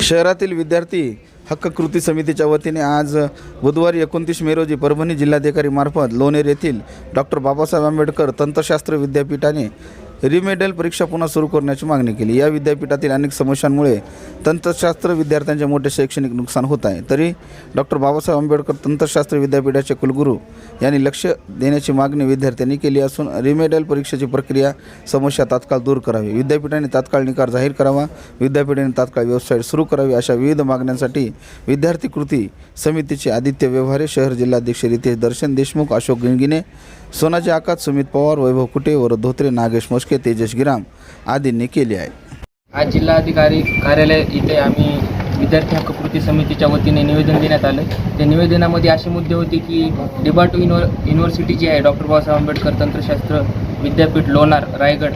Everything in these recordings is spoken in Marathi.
शहरातील विद्यार्थी हक्क कृती समितीच्या वतीने आज बुधवारी एकोणतीस मे रोजी परभणी जिल्हाधिकारी मार्फत लोणेर येथील डॉक्टर बाबासाहेब आंबेडकर तंत्रशास्त्र विद्यापीठाने रिमेडल परीक्षा पुन्हा सुरू करण्याची मागणी केली. या विद्यापीठातील अनेक समस्यांमुळे तंत्रशास्त्र विद्यार्थ्यांचे मोठे शैक्षणिक नुकसान होत आहे. तरी डॉक्टर बाबासाहेब आंबेडकर तंत्रशास्त्र विद्यापीठाचे कुलगुरू यांनी लक्ष देण्याची मागणी विद्यार्थ्यांनी केली असून रिमेडल परीक्षेची प्रक्रिया समस्या तात्काळ दूर करावी. विद्यापीठाने तात्काळ निकाल जाहीर करावा. विद्यापीठाने तात्काळ वेबसाईट सुरू करावी अशा विविध मागण्यांसाठी विद्यार्थी कृती समितीचे आदित्य व्यवहारे शहर जिल्हाध्यक्ष रितेश दर्शन देशमुख अशोक गिणगिने सोनाजी आकात सुमित पवार वैभव कुटे वर धोत्रे नागेश मोस्के तेजस गिराम आदींनी केली आहे. आज जिल्हाधिकारी कार्यालय इथे आम्ही विद्यार्थी हक्क कृती समितीच्या वतीने निवेदन देण्यात आलं. त्या निवेदनामध्ये असे मुद्दे होते की डिबाटू युनिव्हर युनिव्हर्सिटी जी आहे डॉक्टर बाबासाहेब आंबेडकर तंत्रशास्त्र विद्यापीठ लोणार रायगड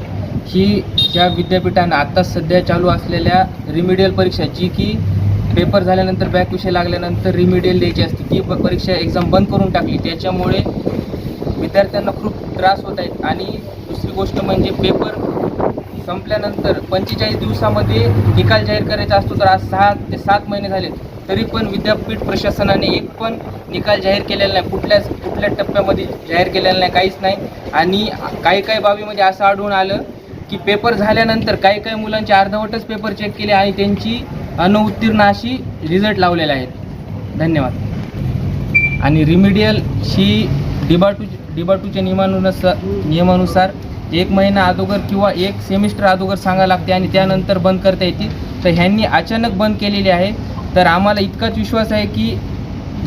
ही ज्या विद्यापीठानं आत्ता सध्या चालू असलेल्या रिमिडियल परीक्षा जी की पेपर झाल्यानंतर बॅक विषय लागल्यानंतर रिमिडियल द्यायची असते ती परीक्षा एक्झाम बंद करून टाकली. त्याच्यामुळे विद्यार्थ्यांना खूप त्रास होत आहेत. आणि दुसरी गोष्ट म्हणजे पेपर संपल्यानंतर पंचेचाळीस दिवसामध्ये निकाल जाहीर करायचा असतो तर आज सहा ते सात महिने झाले तरी पण विद्यापीठ प्रशासनाने एक पण निकाल जाहीर केलेला नाही. कुठल्याच कुठल्या टप्प्यामध्ये जाहीर केलेला नाही काहीच नाही. आणि काही काही बाबीमध्ये असं आढळून आलं की पेपर झाल्यानंतर काही काही मुलांचे अर्धवटच पेपर चेक केले आणि त्यांची अनुउत्तीर्ण अशी रिझल्ट लावलेले आहेत. धन्यवाद. आणि रिमिडियल ही डिबाटू टूच्या नियमानुसार नियमानुसार एक महिना अगोदर किंवा एक सेमिस्टर अगोदर सांगा लागते आणि त्यानंतर बंद करता येते. तर ह्यांनी अचानक बंद केलेली आहे. तर आम्हाला इतकाच विश्वास आहे की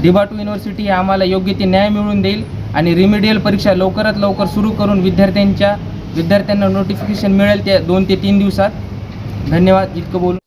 डिबा टू युनिव्हर्सिटी ही आम्हाला योग्य ते न्याय मिळवून देईल आणि रिमिडियल परीक्षा लवकरात लवकर सुरू करून विद्यार्थ्यांच्या विद्यार्थ्यांना नोटिफिकेशन मिळेल त्या दोन ते तीन दिवसात. धन्यवाद. इतकं बोलून